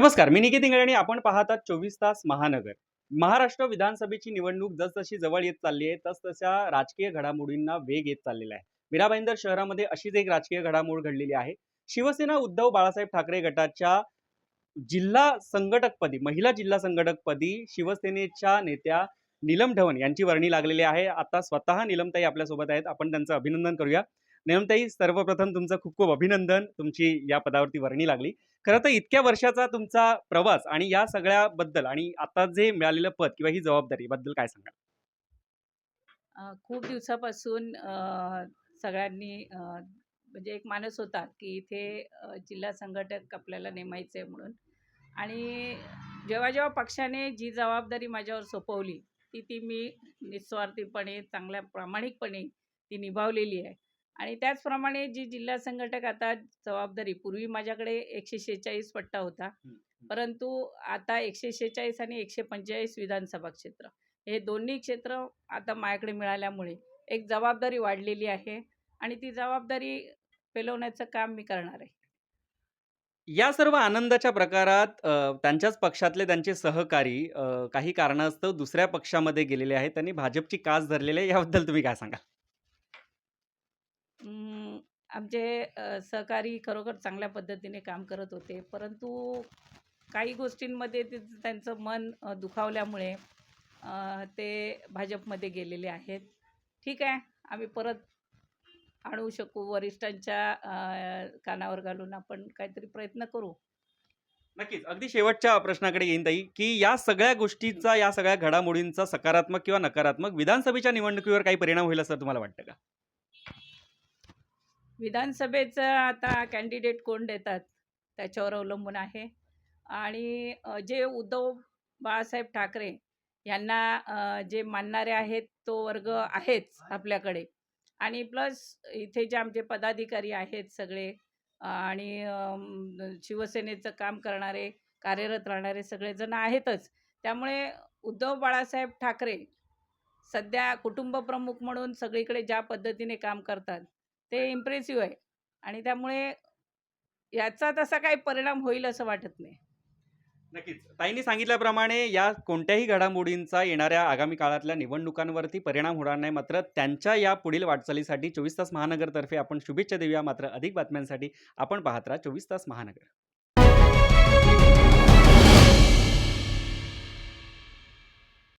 नमस्कार मी निकेत इंगळे आणि आपण पाहतात चोवीस तास महानगर. महाराष्ट्र विधानसभेची निवडणूक जसजशी जवळ येत चालली आहे तसतशा राजकीय घडामोडींना वेग येत चाललेला आहे. मीराबाईंदर शहरामध्ये अशीच एक राजकीय घडामोड घडलेली आहे. शिवसेना उद्धव बाळासाहेब ठाकरे गटाच्या जिल्हा संघटकपदी महिला जिल्हा संघटकपदी शिवसेनेच्या नेत्या नीलम ढवण यांची वर्णी लागलेली आहे. आता स्वतः नीलमताई आपल्यासोबत आहेत. आपण त्यांचं अभिनंदन करूया. नीलमताई सर्वप्रथम तुमचं खूप खूप अभिनंदन. तुमची या पदावरती वर्णी लागली. खरं तर इतक्या वर्षाचा तुमचा प्रवास आणि या सगळ्याबद्दल आणि आता जे मिळालेलं पद किंवा ही जबाबदारी बद्दल काय सांगा खूप दिवसापासून सगळ्यांनी म्हणजे एक मानस होता की इथे जिल्हा संघटक आपल्याला नेमायचं आहे म्हणून. आणि जेव्हा जेव्हा पक्षाने जी जबाबदारी माझ्यावर सोपवली ती ती मी निस्वार्थीपणे चांगल्या प्रामाणिकपणे ती निभावलेली आहे. आणि त्याचप्रमाणे जी जिल्हा संघटक आता जबाबदारी पूर्वी माझ्याकडे एकशे शेहेचाळीस पट्टा होता. परंतु आता एकशे शेहेचाळीस आणि एकशे पंचेचाळीस विधानसभा क्षेत्र. हे दोन्ही क्षेत्र आता माझ्याकडे मिळाल्यामुळे एक जबाबदारी वाढलेली आहे आणि ती जबाबदारी पेलवण्याचं काम मी करणार आहे. या सर्व आनंदाच्या प्रकारात त्यांच्याच पक्षातले त्यांचे सहकारी काही कारणास्तव दुसऱ्या पक्षामध्ये गेलेले आहेत त्यांनी भाजपची कास धरलेली आहे याबद्दल तुम्ही काय सांगा आमचे सहकारी खरोखर चांगल्या पद्धतीने काम करत होते. परंतु काही गोष्टींमध्ये ते त्यांचं मन दुखावल्यामुळे ते भाजपमध्ये गेलेले आहेत. ठीक आहे आम्ही परत आणू शकू. वरिष्ठांच्या कानावर घालून आपण काहीतरी प्रयत्न करू. नक्कीच. अगदी शेवटच्या प्रश्नाकडे येईन ताई की या सगळ्या गोष्टींचा या सगळ्या घडामोडींचा सकारात्मक किंवा नकारात्मक विधानसभेच्या निवडणुकीवर काही परिणाम होईल असं तुम्हाला वाटतं का? विधानसभेचं आता कॅन्डिडेट कोण देतात? त्याच्यावर अवलंबून आहे. आणि जे उद्धव बाळासाहेब ठाकरे यांना जे मानणारे आहेत तो वर्ग आहेच आपल्याकडे. आणि प्लस इथे जे आमचे पदाधिकारी आहेत सगळे आणि शिवसेनेचं काम करणारे कार्यरत राहणारे सगळेजण आहेतच. त्यामुळे उद्धव बाळासाहेब ठाकरे सध्या कुटुंबप्रमुख म्हणून सगळीकडे ज्या पद्धतीने काम करतात ते इम्प्रेसिव्ह आहे. आणि त्यामुळे याचा तसा काही परिणाम होईल असं वाटत नाही. नक्कीच. ताईंनी सांगितल्याप्रमाणे या कोणत्याही घडामोडींचा येणाऱ्या आगामी काळातल्या निवडणुकांवरती परिणाम होणार नाही. मात्र त्यांच्या या पुढील वाटचालीसाठी चोवीस तास महानगरतर्फे आपण शुभेच्छा देऊया. मात्र अधिक बातम्यांसाठी आपण पाहत राहा चोवीस तास महानगर.